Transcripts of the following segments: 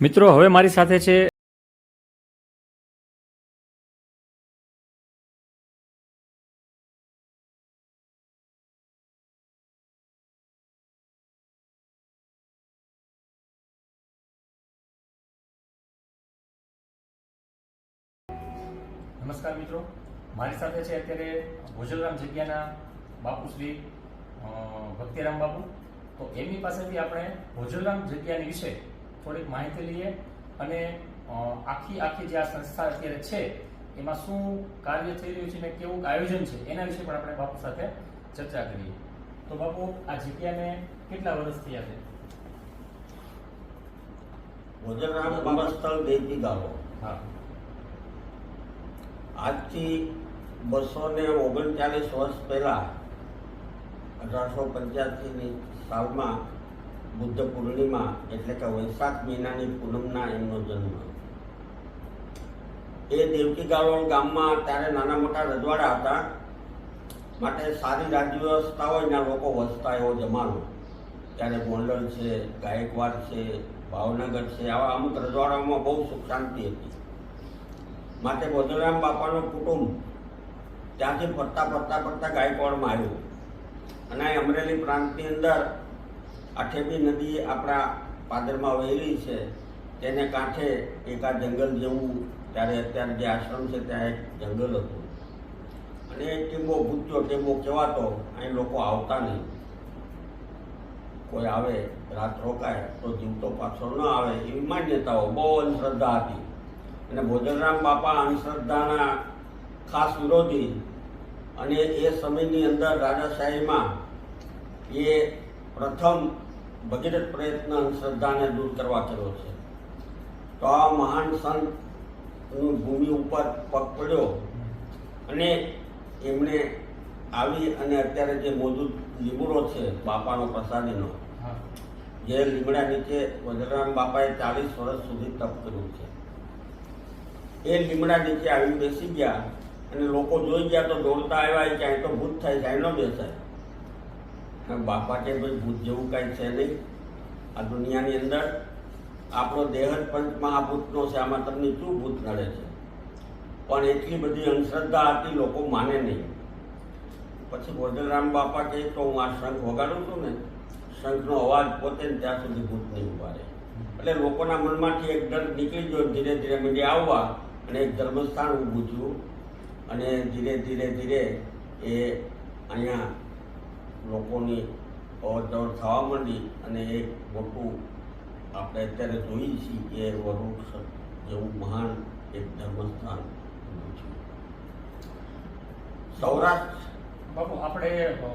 મિત્રો, હવે મારી સાથે છે નમસ્કાર મિત્રો. મારી સાથે છે અત્યારે ભોજલરામ જગ્યાના બાપુ શ્રી ભક્તિરામ બાપુ. તો એમની પાસેથી આપણે ભોજલરામ જગ્યાની વિશે થોડીક માહિતી લઈએ અને આખી આખી જે આ સંસ્થા અત્યારે છે એમાં શું કાર્ય થઈ રહ્યું છે ને કેવું આયોજન છે એના વિશે પણ આપણે બાપુ સાથે ચર્ચા કરીએ. તો બાપુ આ જગ્યાને કેટલા વર્ષ થયા છે? ભોજનરામ બાબસ્થળ દેવકી ગામો હા. આજથી બસો ને ઓગણચાલીસ વર્ષ પહેલા અઢારસો પંચ્યાસીની સાલમાં બુદ્ધ પૂર્ણિમા એટલે કે વૈશાખ મહિનાની પૂનમના એમનો જન્મ. એ દેવકી ગાળોળ ગામમાં ત્યારે નાના મોટા રજવાડા હતા. માટે સારી રાજ્ય વ્યવસ્થા હોય ત્યાં લોકો વસતા એવો જમાનો. ત્યારે ગોંડલ છે, ગાયકવાડ છે, ભાવનગર છે, આવા અમુક રજવાડાઓમાં બહુ સુખ શાંતિ હતી. માટે બોધરામ બાપાનું કુટુંબ ત્યાંથી ફરતા ફરતા ફરતા ગાયકવાડમાં આવ્યું. અને અમરેલી પ્રાંતની અંદર આઠેબી નદી આપણા પાદરમાં વહેલી છે. તેને કાંઠે એક આ જંગલ જેવું ત્યારે અત્યારે જે આશ્રમ છે ત્યાં એક જંગલ હતું. અને એ ટીંબો ભૂચ્યો ટીંબો કહેવાતો, અહીં લોકો આવતા નહીં. કોઈ આવે, રાત રોકાય, તો જીવતો પાછો ન આવે એવી માન્યતાઓ, બહુ અંધશ્રદ્ધા હતી. અને ભોજનરામ બાપા અંધશ્રદ્ધાના ખાસ વિરોધી. અને એ સમયની અંદર રાજાશાહીમાં એ પ્રથમ ભગીરથ પ્રયત્ન શ્રદ્ધાને દૂર કરવા કર્યો છે. તો આ મહાન સંતની ભૂમિ ઉપર પગ પડ્યો અને એમણે આવી અને અત્યારે જે મોજૂદ લીમડો છે બાપાનો પ્રસાદીનો જે લીમડા નીચે વજરામ બાપાએ ચાલીસ વર્ષ સુધી તપ કર્યું છે. એ લીમડા નીચે આવી બેસી ગયા અને લોકો જોઈ ગયા તો દોડતા આવ્યા ક્યાંય તો ભૂત થાય ક્યાંય ન બેસાય. બાપા કે ભાઈ ભૂત જેવું કાંઈ છે નહીં. આ દુનિયાની અંદર આપણો દેહ જ પંચમાં આ ભૂતનો છે. આમાં તમને શું ભૂત નડે છે? પણ એટલી બધી અંધશ્રદ્ધા હતી લોકો માને નહીં. પછી ભોજનરામ બાપા કહે તો હું આ શંખ વગાડું છું ને, શંખનો અવાજ પોતે ને ત્યાં સુધી ભૂત નહીં ઊભા એટલે લોકોના મનમાંથી એક ડર નીકળી ગયો. ધીરે ધીરે મીડિયા આવવા અને એક ધર્મસ્થાન ઊભું થયું. અને ધીરે ધીરે ધીરે એ અહીંયા લોકોની અવરજવર થવા માંડી અને એક મોટું આપણે અત્યારે જોઈએ છીએ કે વરુક્ષ જેવું મહાન એક ધર્મસ્થાન સૌરાષ્ટ્ર બાપુ આપણે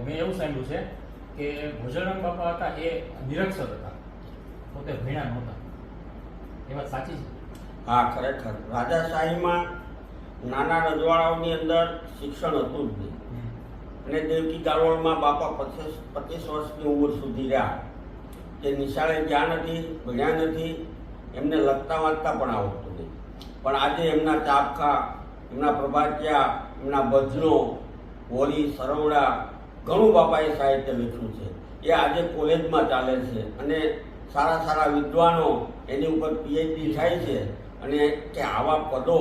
મેં એવું સાંભળ્યું છે કે ભોજરામ બાપા હતા એ નિરક્ષર હતા. પોતે ભણ્યા નહોતા એ વાત સાચી છે? હા ખરેખર. રાજાશાહીમાં નાના રજવાડાઓની અંદર શિક્ષણ હતું જ નહીં. અને દેવકી ગાળોળમાં બાપા પચીસ પચીસ વર્ષની ઉંમર સુધી રહ્યા. તે નિશાળે ગયા નથી, ભણ્યા નથી, એમને લખતા વાંચતા પણ આવડતું નહીં. પણ આજે એમના ચાપખા એમના પ્રભાતિયા, એમના ભજનો હોલી સરવડા, ઘણું બાપાએ સાહિત્ય લખ્યું છે. એ આજે કોલેજમાં ચાલે છે અને સારા સારા વિદ્વાનો એની ઉપર પીએચડી થાય છે અને કે આવા પદો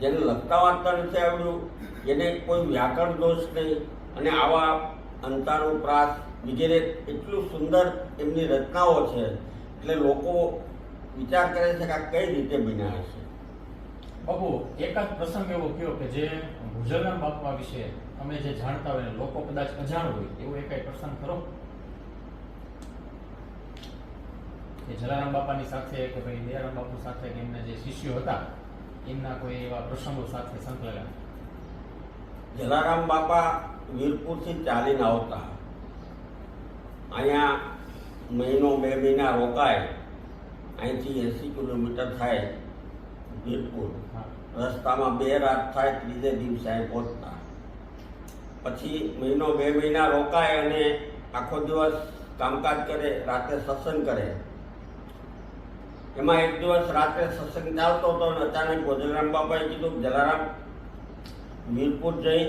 જેને લખતા વાંચતા નથી આવડ્યું જેને કોઈ વ્યાકરણ દોષ નહીં. અને આવા અંતાનુપ્રાસ વગેરે એટલું સુંદર એમની રચનાઓ છે એટલે લોકો વિચાર કરે છે કે આ કઈ રીતે બન્યા હશે. બાબુ એકાદ પ્રસંગ એવો કયો કે જે ભોજરામ બાપા વિશે અમે જે જાણતા હોય લોકો કદાચ અજાણ હોય એવો એક પ્રસંગ ખરો? કે જલારામ બાપાની સાથે કે ભાઈ દયારામ બાપુ સાથે કે એમના જે શિષ્યો હતા એમના કોઈ એવા પ્રસંગો સાથે સંકળાયેલા? જલારામ બાપા વીરપુરથી ચાલીને આવતા. અહીંયા મહિનો બે મહિના રોકાય. અહીંથી એંસી કિલોમીટર થાય વીરપુર. રસ્તામાં બે રાત થાય ત્રીજે દિવસે અહીં પહોંચતા. પછી મહિનો બે મહિના રોકાય અને આખો દિવસ કામકાજ કરે રાતે સત્સંગ કરે. એમાં એક દિવસ રાત્રે સત્સંગ ચાલતો હતો અને અચાનક ભોજનરામ બાપાએ કીધું જલારામ વીરપુર જઈ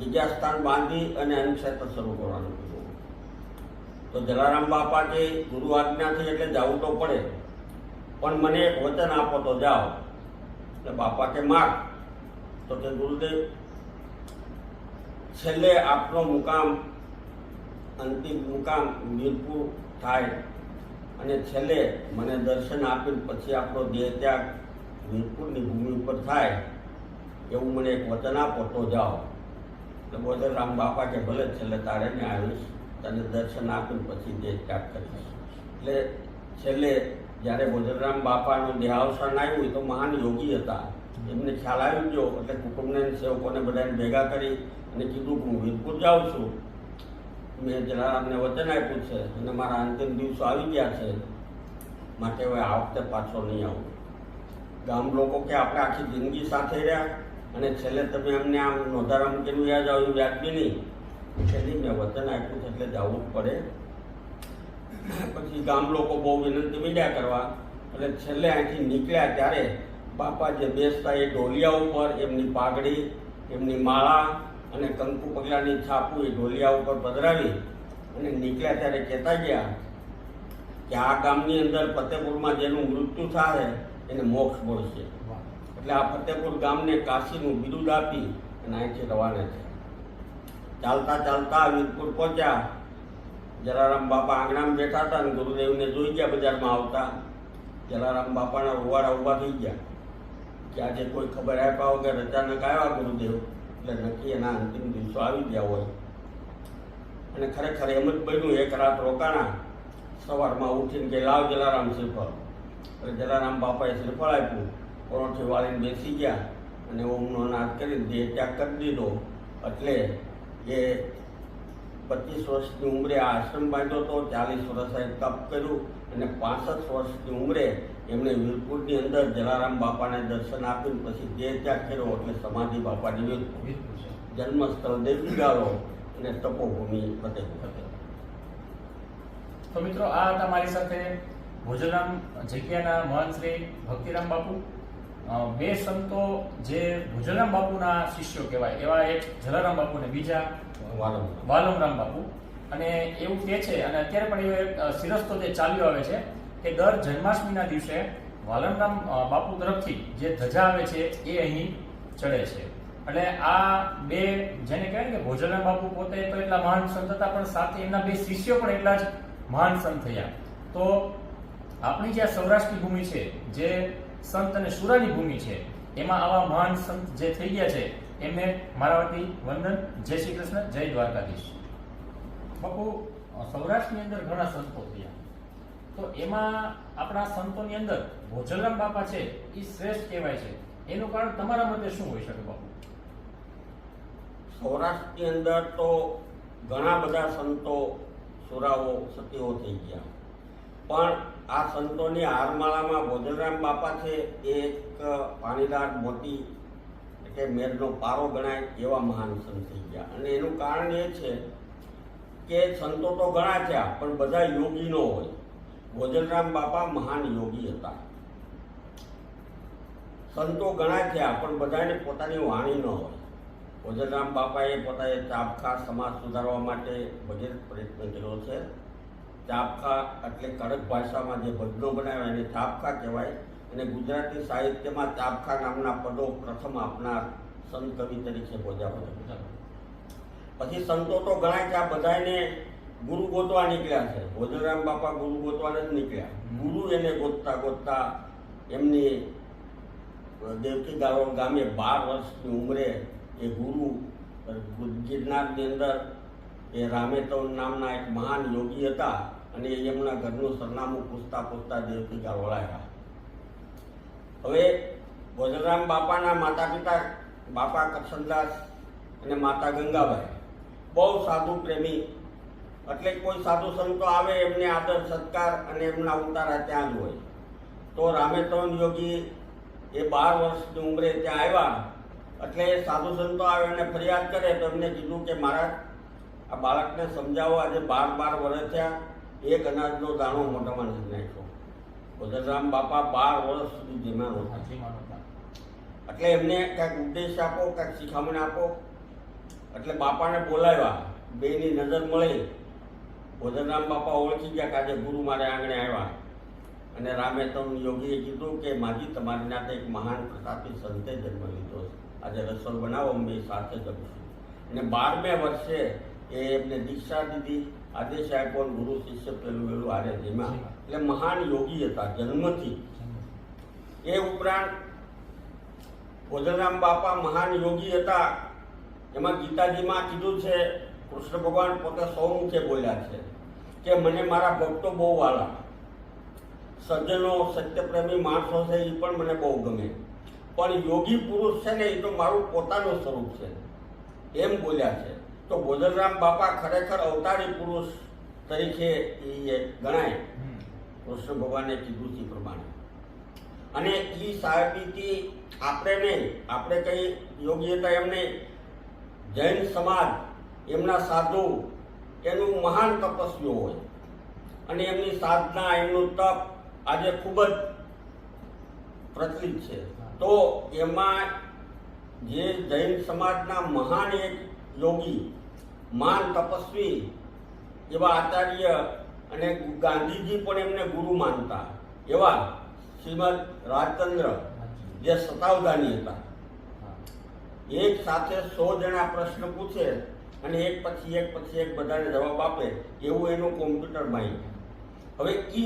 જગ્યા સ્થાન બાંધી અને અનુક્ષેત્ર શરૂ કરવાનું કીધું. તો જલારામ બાપા કે ગુરુ આજ્ઞાથી એટલે જવું તો પડે. પણ મને એક વચન આપો તો જાઓ. એટલે બાપા કે માગ તો કે ગુરુદેવ, છેલ્લે આપનો મુકામ, અંતિમ મુકામ વીરપુર થાય. અને છેલ્લે મને દર્શન આપીને પછી આપણો દેહ ત્યાગ વીરપુરની ભૂમિ ઉપર થાય. એવું મને એક વચન આપો તો જાઓ. બોધરામ બાપા કે ભલે છેલ્લે તારે ને આવીશ. તને દર્શન આપીને પછી દેહ ત્યાગ કરીશ. એટલે છેલ્લે જ્યારે બોધરામ બાપાનું દેહાવસાન આવ્યું તો મહાન યોગી હતા. એમને ખ્યાલ આવી ગયો, એટલે કુટુંબને સેવકોને બધાને ભેગા કરી અને કીધું કે હું વીરપુર જાઉં છું. મેં જલારામને વચન આપ્યું છે, અને મારા અંતિમ દિવસો આવી ગયા છે. માટે હવે આ વખતે પાછો નહીં આવું. ગામ લોકો કે આપણે આખી જિંદગી સાથે રહ્યા? અને છેલ્લે તમે અમને આમ નોંધારા મૂકીને વ્યાજ આવ્યું? વ્યાજબી નહીં. છેલ્લી મેં વચન આપ્યું છે એટલે જવું જ પડે. પછી ગામ લોકો બહુ વિનંતી મીડ્યા કરવા. એટલે છેલ્લે અહીંથી નીકળ્યા ત્યારે બાપા જે બેસતા એ ઢોલિયા ઉપર, એમની પાઘડી, એમની માળા અને કંકુ પગલાની છાપું એ ઢોલિયા ઉપર પધરાવી અને નીકળ્યા ત્યારે કહેતા ગયા કે આ ગામની અંદર ફતેપુરમાં જેનું મૃત્યુ થાય એને મોક્ષ મળશે. એટલે આ ફતેપુર ગામને કાશીનું બિરુદ આપી અને અહીંથી રવાના છે ચાલતા ચાલતા વીરપુર પહોંચ્યા. જલારામ બાપા આંગણામાં બેઠા હતા અને ગુરુદેવને જોઈ ગયા બજારમાં આવતા. જલારામ બાપાના રૂવાડા ઊભા થઈ ગયા. કે આજે કોઈ ખબર આપ્યા વગર અચાનક આવ્યા ગુરુદેવ. એટલે નક્કી એના અંતિમ દિવસો આવી ગયા હોય. અને ખરેખર એમ જ બન્યું, એક રાત રોકાણા, સવારમાં ઉઠીને કે લાવ જલારામ શ્રીફળ. જલારામ બાપાએ શ્રીફળ આપ્યું. પરોઠી વાળીને બેસી ગયા અને ઓમનો નાદ કરીને દેહ ત્યાગ કરી દીધો. એટલે એ પચીસ વર્ષની ઉંમરે આશ્રમ બાંધ્યો હતો ચાલીસ વર્ષે તપ કર્યું અને પાસઠ વર્ષની ઉંમરે એમણે વીરપુરની અંદર જલારામ બાપાને દર્શન આપીને પછી દેહ ત્યાગ કર્યો એટલે સમાધિ વીરપુર વીરપુર જન્મસ્થળ દેવી ગાળો અને તપોભૂમિ ફતેપુર તો મિત્રો, આ હતા મારી સાથે ભોજરામ જગ્યાના મહંત શ્રી ભક્તિરામ બાપુ. બે સંતો જે ભોજરામ બાપુના શિષ્યો કહેવાય એવા એક જલારામ બાપુ અને બીજા વાલમરામ. બાપુ. અને એવું કહે છે અને અત્યારે પણ એ શિરસ્તો જે ચાલ્યો આવે છે કે દર જન્માષ્ટમીના દિવસે વાલમરામ બાપુ તરફથી જે ધજા આવે છે એ અહીં ચડે છે. એટલે આ બે જેને કહેવાય ને કે ભોજરામ બાપુ પોતે તો એટલા મહાન સંત હતા પણ સાથે એમના બે શિષ્યો પણ એટલા જ મહાન સંત થયા. તો આપણી જે આ સૌરાષ્ટ્રની ભૂમિ છે જે સંત અને સુરાની ભૂમિ છે. એમાં આવા મહાન સંત જે થઈ ગયા છે, એમને મારા વતી વંદન. જય શ્રી કૃષ્ણ, જય દ્વારકાધીશ. બાપુ સૌરાષ્ટ્રની અંદર ઘણા સંતો થયા. તો એમાં આપણા સંતોની અંદર ભોજલરામ બાપા છે એ શ્રેષ્ઠ કહેવાય છે. એનું કારણ તમારા મતે શું હોઈ શકે બાપુ? સૌરાષ્ટ્રની અંદર તો ઘણા બધા સંતો, સુરાઓ, સતીઓ થઈ ગયા. પણ આ સંતોની હારમાળામાં ભોજનરામ બાપા છે, એ એક પાણીદાર મોતી એટલે મેરનો પારો ગણાય એવા મહાન સંત થઈ ગયા. અને એનું કારણ એ છે કે સંતો તો ઘણા થયા, પણ બધા યોગી ન હોય. ભોજનરામ બાપા મહાન યોગી હતા. સંતો ઘણા થયા, પણ બધાને પોતાની વાણી ન હોય. ભોજનરામ બાપાએ પોતાએ ચાબખા સમાજ સુધારવા માટે ભગીર પ્રયત્ન કર્યો છે. ચાપખા એટલે કડક ભાષામાં જે ભજનો બનાવ્યા એને ચાપકા કહેવાય. અને ગુજરાતી સાહિત્યમાં ચાપકા નામના પદો પ્રથમ આપનાર સંત કવિ તરીકે બોલ્યા બધા પછી સંતો તો ઘણા છે આ બધાને ગુરુ ગોતવા નીકળ્યા છે. ભોજનરામ બાપા ગુરુ ગોતવા જ નીકળ્યા. ગુરુ એને ગોતતા ગોતતા એમની દેવકી ગાળો ગામે બાર વર્ષની ઉંમરે એ ગુરુ ગિરનારની અંદર એ રામેતવ નામના એક મહાન યોગી હતા. અને એમના ઘરનું સરનામું પૂછતા પૂછતા દેવપીકા વળાયા. હવે ભોજનરામ બાપાના માતા પિતા બાપા કરશનદાસ અને માતા ગંગાબાઈ બહુ સાધુ પ્રેમી. એટલે કોઈ સાધુ સંતો આવે, એમને આદર, સત્કાર અને એમના ઉતારા ત્યાં જ હોય. તો રામેતવન યોગી એ બાર વર્ષની ઉંમરે ત્યાં આવ્યા. એટલે સાધુ સંતો આવે અને ફરિયાદ કરે તો એમને કીધું કે મારા આ બાળકને સમજાવો, આજે બાર બાર વર્ષ થયા. એક અનાજનો દાણો મોટામાં નથી નાખ્યો. કોદરરામ બાપા બાર વર્ષ સુધી જીમ્યા નહોતા. એટલે એમને કાંઈક ઉપદેશ આપો કાંઈક શિખામણ આપો. એટલે બાપાને બોલાવ્યા. બેની નજર મળી. ભોજનરામ બાપા ઓળખી ગયા કે આજે ગુરુ મારે આંગણે આવ્યા. અને રામે તમ યોગીએ કીધું કે માજી તમારી નાતે એક મહાન પ્રતાપી સંતે જન્મ લીધો છે. આજે રસોલ બનાવો અમે સાથે જમશું. અને બારમે વર્ષે એ એમને દીક્ષા દીધી. આદેશ સાહેબ અને ગુરુ શિષ્ય પેલું પેલું આરે એટલે મહાન યોગી હતા જન્મથી. એ ઉપરાંત ભોજનરામ બાપા મહાન યોગી હતા. એમાં ગીતાજીમાં કીધું છે કૃષ્ણ ભગવાન પોતે સૌમુખે બોલ્યા છે કે મને મારા ભક્તો બહુ વાલા. સજ્જનો સત્યપ્રેમી માણસો છે એ પણ મને બહુ ગમે. પણ યોગી પુરુષ છે ને એ તો મારું પોતાનું સ્વરૂપ છે. એમ બોલ્યા છે. તો ગોદલરામ બાપા ખરેખર અવતારી પુરુષ તરીકે એ ગણાય. કૃષ્ણ ભગવાને કીધું છે પ્રમાણે. અને એ સાહેબીથી આપણે નહીં આપણે કઈ યોગ્યતા એમને જૈન સમાજ એમના સાધુ એનું મહાન તપસ્વીઓ હોય. અને એમની સાધના એમનું તપ આજે ખૂબ જ પ્રચલિત છે. તો એમાં જે જૈન સમાજના મહાન એક યોગી મહાન તપસ્વી એવા આચાર્ય અને ગાંધીજી પણ એમને ગુરુ માનતા. એવા શ્રીમદ રાજચંદ્ર જે સતાવધાની હતા. એક સાથે સો જણા પ્રશ્ન પૂછે અને એક પછી એક પછી એક બધાને જવાબ આપે એવું એનું કોમ્પ્યુટર માઇન્ડ હવે એ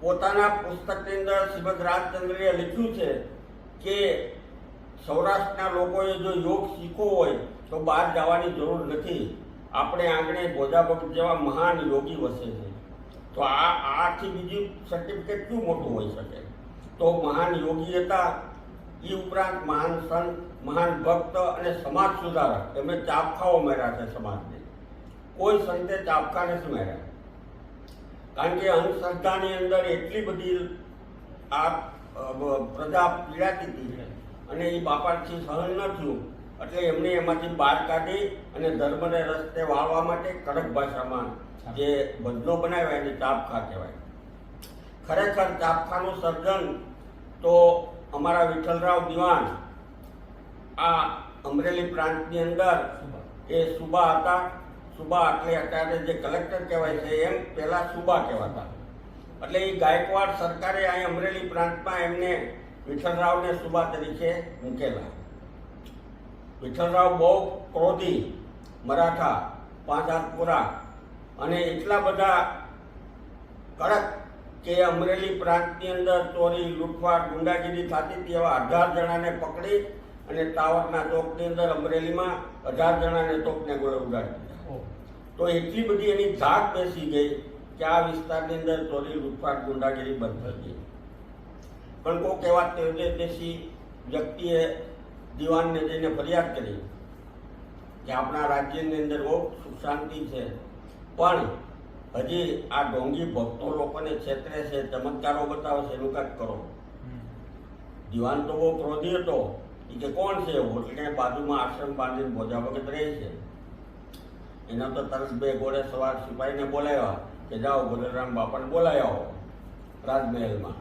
પોતાના પુસ્તકની અંદર શ્રીમદ રાજચંદ્રએ લખ્યું છે કે સૌરાષ્ટ્રના લોકોએ જો યોગ શીખવો હોય તો બહાર જવાની જરૂર નથી. આપણે આંગણે ભોજાભક્ત જેવા મહાન યોગી વસે છે. તો આ આથી બીજું સર્ટિફિકેટ શું મોટું હોઈ શકે? તો મહાન યોગી હતા. એ ઉપરાંત મહાન સંત, મહાન ભક્ત અને સમાજ સુધારક. એમણે ચાપખાઓ માર્યા છે સમાજને. કોઈ સંતે ચાપખા નથી માર્યા. કારણ કે અંધશ્રદ્ધાની અંદર એટલી બધી આ પ્રજા પીડાતી હતી અને એ બાપાથી સહન ન થયું. એટલે એમને એમાંથી બહાર કાઢી અને ધર્મને રસ્તે વાળવા માટે કડક ભાષામાં જે બદલો બનાવ્યા એને ચાપખા કહેવાય. ખરેખર ચાપખાનું સર્જન તો અમારા વિઠ્ઠલરાવ દિવાન આ અમરેલી પ્રાંતની અંદર એ સુબા હતા. સુબા એટલે અત્યારે જે કલેક્ટર કહેવાય છે એમ પહેલાં સુબા કહેવાતા. એટલે એ ગાયકવાડ સરકારે અહીં અમરેલી પ્રાંતમાં એમને વિઠ્ઠલરાવને સુબા તરીકે મૂકેલા. વિઠ્ઠલરાવ બહુ ક્રોધી, મરાઠા પાંચ હાથ પૂરા અને એટલા બધા કડક કે અમરેલી પ્રાંતની અંદર ચોરી, લૂંટફાટ, ગુંડાગીરી થતી હતી એવા અઢાર જણાને પકડી અને ટાવરના ચોકની અંદર અમરેલીમાં અઢાર જણાને તોપને ગોળે ઉડાડી દીધા. તો એટલી બધી એની ધાક બેસી ગઈ કે આ વિસ્તારની અંદર ચોરી, લૂંટફાટ, ગુંડાગીરી બંધ થઈ ગઈ. પણ કોઈક એવા તેજસ્વી વ્યક્તિએ દિવાનને જઈને ફરિયાદ કરી કે આપણા રાજ્યની અંદર બહુ સુખ શાંતિ છે. પણ હજી આ ઢોંગી ભક્તો લોકોને છેતરે છે, ચમત્કારો બતાવે છે, એનું કંઈક કરો. દિવાન તો બહુ ક્રોધી હતો. એ કે કોણ છે કે બાજુમાં આશ્રમ બાંધીને ભોજા વખત રહે છે. એના તો તરત બે ઘોડે સવાર સિપાહીને બોલાવ્યા કે જાઓ ભોલેરામ બાપાને બોલાવ્યા રાજમહેલમાં.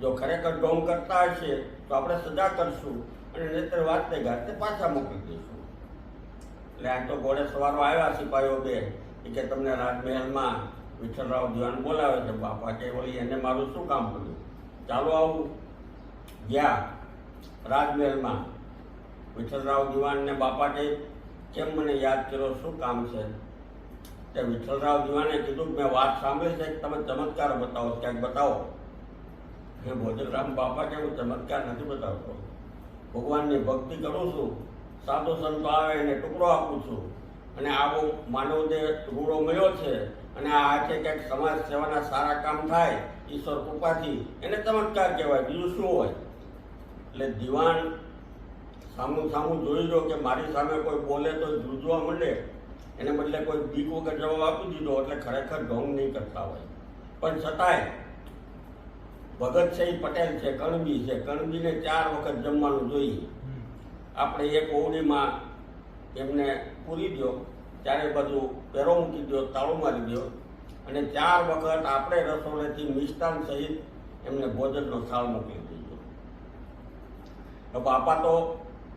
જો ખરેખર ઢોંગ કરતા હશે તો આપણે સજા કરશું. અને નહીતર વાતને ગાતે પાછા મોકલી દઈશું. એટલે આ તો ઘોડે સવારો આવ્યા સિપાહીઓ બે કે તમને રાજમહેલમાં વિઠ્ઠલરાવ દિવાન બોલાવે છે, બાપા કે વળી એને મારું શું કામ કર્યું? ચાલો આવું. ગયા રાજમહેલમાં. વિઠ્ઠલરાવ દિવાનને બાપા કે કેમ મને યાદ કર્યો, શું કામ છે? તે વિઠ્ઠલરાવ દિવાને કીધું, મેં વાત સાંભળી છે કે તમે ચમત્કાર બતાવો, ક્યાંક બતાવો. હે ભોજનરામ બાપા કે હું ચમત્કાર નથી બતાવતો? ભગવાનની ભક્તિ કરું છું, સાધુ સંતો આવે એને ટુકડો આપું છું. અને આવો માનવ દેહ રૂડો મળ્યો છે અને આ હાથે ક્યાંક સમાજ સેવાના સારા કામ થાય, ઈશ્વર કૃપાથી, એને ચમત્કાર કહેવાય? બીજું શું હોય? એટલે દિવાન સામું સામું જોઈ લો કે મારી સામે કોઈ બોલે તો જૂજવા માંડે. એને બદલે કોઈ બીક વગર જવાબ આપી દીધો એટલે ખરેખર ઢોંગ નહીં કરતા હોય. પણ છતાંય ભગત છે એ પટેલ છે, કણબી છે. કણબીને ચાર વખત જમવાનું જોઈએ. આપણે એક ઓવડીમાં એમને પૂરી દો ચારે બાજુ પેરો મૂકી દો તાળું મારી દો અને ચાર વખત આપણે રસોડેથી મિષ્ટાન સહિત એમને ભોજનનો થાળ મોકલી દીધો. તો બાપા તો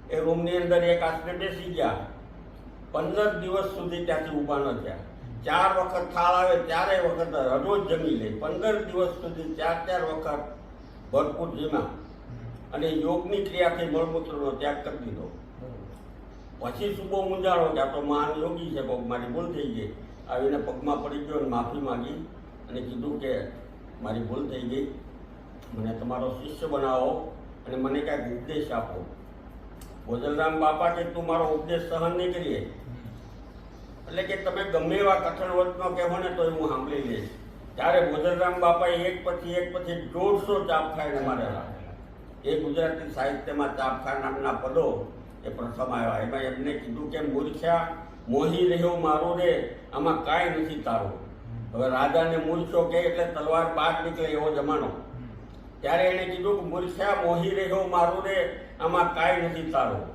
એ રૂમની અંદર એક આશરે બેસી ગયા. પંદર દિવસ સુધી ત્યાંથી ઊભા ન થયા. ચાર વખત થાળ આવે ચારે વખત રોજ જમી લે. પંદર દિવસ સુધી ચાર ચાર વખત ભરપૂર જીમા. અને યોગની ક્રિયાથી મળમૂત્રનો ત્યાગ કરી દીધો. પછી સુબો મૂંઝાણો કે આ તો મહાન યોગી છે પગ મારી ભૂલ થઈ ગઈ. આવીને પગમાં પડી ગયો અને માફી માંગી અને કીધું કે મારી ભૂલ થઈ ગઈ. મને તમારો શિષ્ય બનાવો અને મને કાંઈક ઉપદેશ આપો. ભોજનરામ બાપા કે તું મારો ઉપદેશ સહન નહીં કરીએ? એટલે કે તમે ગમે એવા કથન વચનો કહેવો ને તો હું સાંભળી લઈશ. ત્યારે ભોજનરામ બાપાએ એક પછી એક પછી દોઢસો ચાપખાઈને મારેલા એ ગુજરાતી સાહિત્યમાં ચાપખા નામના પદો એ પ્રથમ આવ્યા. એમાં એમને કીધું કે મૂર્ખ્યા, મોહી રહ્યો મારો રે, આમાં કાંઈ નથી તારું. હવે રાજાને મૂર્છો કે એટલે તલવાર બહાર નીકળે એવો જમાનો. ત્યારે એણે કીધું કે મૂર્ખ્યા, મોહી રહ્યો મારું રે, આમાં કાંઈ નથી તારું.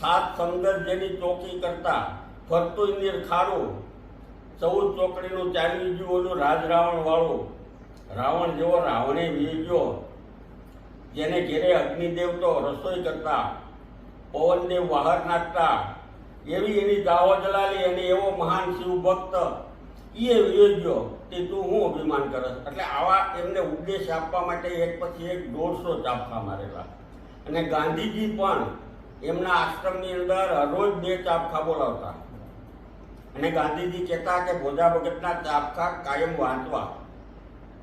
સાત સંગત જેની ચોકી કરતા ફરતું ઇન્દ્ર ખારો ચૌદ ચોકડીનું ચાલી ગયો રાજ રાવણ વાળો, રાવણ જેવો રાવણે વીર્યો જેને ઘેરે અગ્નિદેવ તો રસોઈ કરતા, પવનદેવ બહાર નાખતા, એવી એની દાવો જલાલી અને એવો મહાન શિવ ભક્ત એ યોજ્યો તે તું હું અભિમાન કરસ? એટલે આવા એમને ઉપદેશ આપવા માટે એક પછી એક દોઢસો ચાપખા મારેલા. અને ગાંધીજી પણ એમના આશ્રમની અંદર રોજ બે ચાપખા બોલાવતા. અને ગાંધીજી કહેતા કે ભોજા ભગતના ચાપખા કાયમ વાંચવા.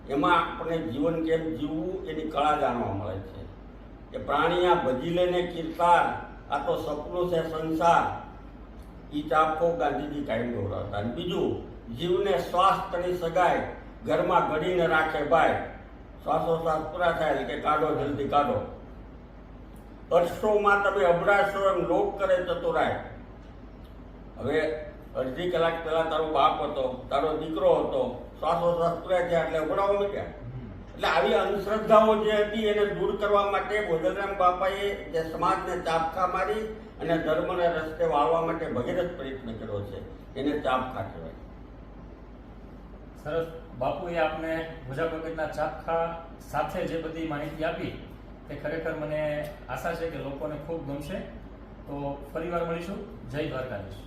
એમાં આપણે જીવન કેમ જીવવું એની કળા જાણવા મળે છે. કે આ ભજી લેને કીર્તાર, આ તો સપનું છે સંસાર. એ ચાપકો ગાંધીજી કાયમ દોરાવતા અને બીજું, જીવને શ્વાસ સ્વાસ્થ્યની સગાય ઘરમાં ઘડીને રાખે ભાઈ. શ્વાસોશ્વાસ પૂરા થાય કે કાઢો, જલ્દી કાઢો. અર્શોમાં તમે અભડાશો એમ લોક કરે ચતુરાય. હવે અડધી કલાક પહેલા તારો બાપ હતો, તારો દીકરો હતો શ્વાસોશ્વાસ પૂર્યા થયા એટલે અભડાવો મીટ્યા એટલે આવી અંધશ્રદ્ધાઓ જે હતી એને દૂર કરવા માટે ગોદલરામ બાપાએ જે સમાજને ચાપખા મારી અને ધર્મને રસ્તે વાળવા માટે ભગીરથ પ્રયત્ન કર્યો છે, એને ચાપખા કહેવાય. સરસ. બાપુએ આપને ભુજા ભગતના ચાપખા સાથે જે બધી માહિતી આપી, તે ખરેખર મને આશા છે કે લોકોને ખૂબ ગમશે. તો ફરીવાર મળીશું. જય દ્વારકાધીશ.